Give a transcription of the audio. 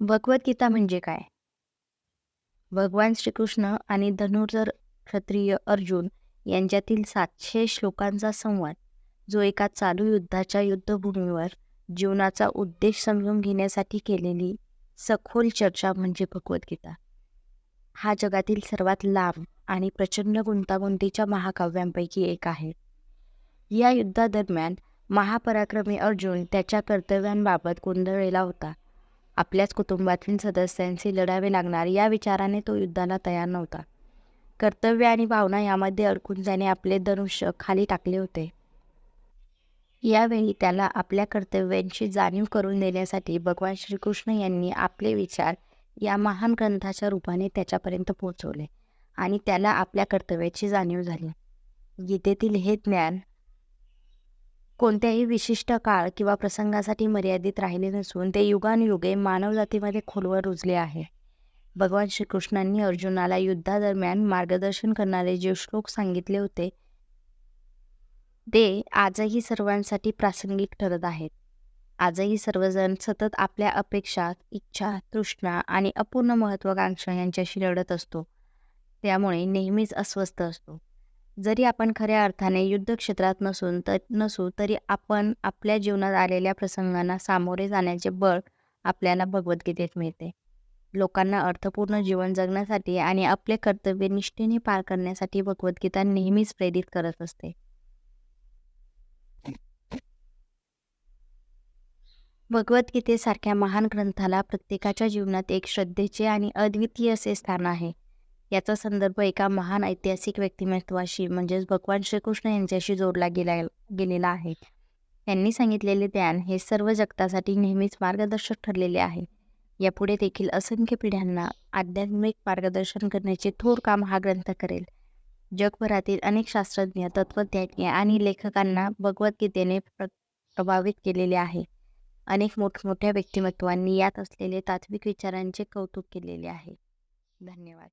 भगवद्गीता म्हणजे काय? भगवान श्रीकृष्ण आणि धनुर्धर क्षत्रिय अर्जुन यांच्यातील सातशे श्लोकांचा संवाद जो एका चालू युद्धाच्या युद्धभूमीवर जीवनाचा उद्देश समजून घेण्यासाठी केलेली सखोल चर्चा म्हणजे भगवद्गीता. हा जगातील सर्वात लांब आणि प्रचंड गुंतागुंतीच्या महाकाव्यांपैकी एक आहे. या युद्धादरम्यान महापराक्रमी अर्जुन त्याच्या कर्तव्यांबाबत गोंधळलेला होता. आपल्याच कुटुंबातील सदस्यांशी लढावे लागणार या विचाराने तो युद्धाला तयार नव्हता. कर्तव्य आणि भावना यामध्ये अडकून त्याने आपले धनुष्य खाली टाकले होते. यावेळी त्याला आपल्या कर्तव्यांची जाणीव करून देण्यासाठी भगवान श्रीकृष्ण यांनी आपले विचार या महान ग्रंथाच्या रूपाने त्याच्यापर्यंत पोहोचवले आणि त्याला आपल्या कर्तव्याची जाणीव झाली. गीतेतील हे ज्ञान कोणत्याही विशिष्ट काळ किंवा प्रसंगासाठी मर्यादित राहिले नसून ते युगानुयुगे मानवजातीमध्ये खोलवर रुजले आहे. भगवान श्रीकृष्णांनी अर्जुनाला युद्धादरम्यान मार्गदर्शन करणारे जे श्लोक सांगितले होते ते आजही सर्वांसाठी प्रासंगिक ठरत आहेत. आजही सर्वजण सतत आपल्या अपेक्षा इच्छा तृष्णा आणि अपूर्ण महत्त्वाकांक्षा यांच्याशी लढत असतो. त्यामुळे नेहमीच अस्वस्थ असतो. जरी आपण खऱ्या अर्थाने युद्धक्षेत्रात नसून तर नसू तरी आपण आपल्या जीवनात आलेल्या प्रसंगांना सामोरे जाण्याचे बळ आपल्याला भगवद्गीतेत मिळते. लोकांना अर्थपूर्ण जीवन जगण्यासाठी आणि आपले कर्तव्य निष्ठेने पार करण्यासाठी भगवद्गीता नेहमीच प्रेरित करत असते. भगवद्गीतेसारख्या महान ग्रंथाला प्रत्येकाच्या जीवनात एक श्रद्धेचे आणि अद्वितीय असे स्थान आहे. याचा संदर्भ एका महान ऐतिहासिक व्यक्तिमत्वाशी म्हणजेच भगवान श्रीकृष्ण यांच्याशी जोडला गेला गेलेला आहे. त्यांनी सांगितलेले ज्ञान हे सर्व जगतासाठी नेहमीच मार्गदर्शक ठरलेले आहे. यापुढे देखील असंख्य पिढ्यांना आध्यात्मिक मार्गदर्शन करण्याचे थोर काम हा ग्रंथ करेल. जगभरातील अनेक शास्त्रज्ञ तत्वज्ञ आणि लेखकांना भगवद्गीतेने प्र प्रभावित केलेले आहे. अनेक मोठमोठ्या व्यक्तिमत्वांनी यात असलेले तात्विक विचारांचे कौतुक केलेले आहे. धन्यवाद.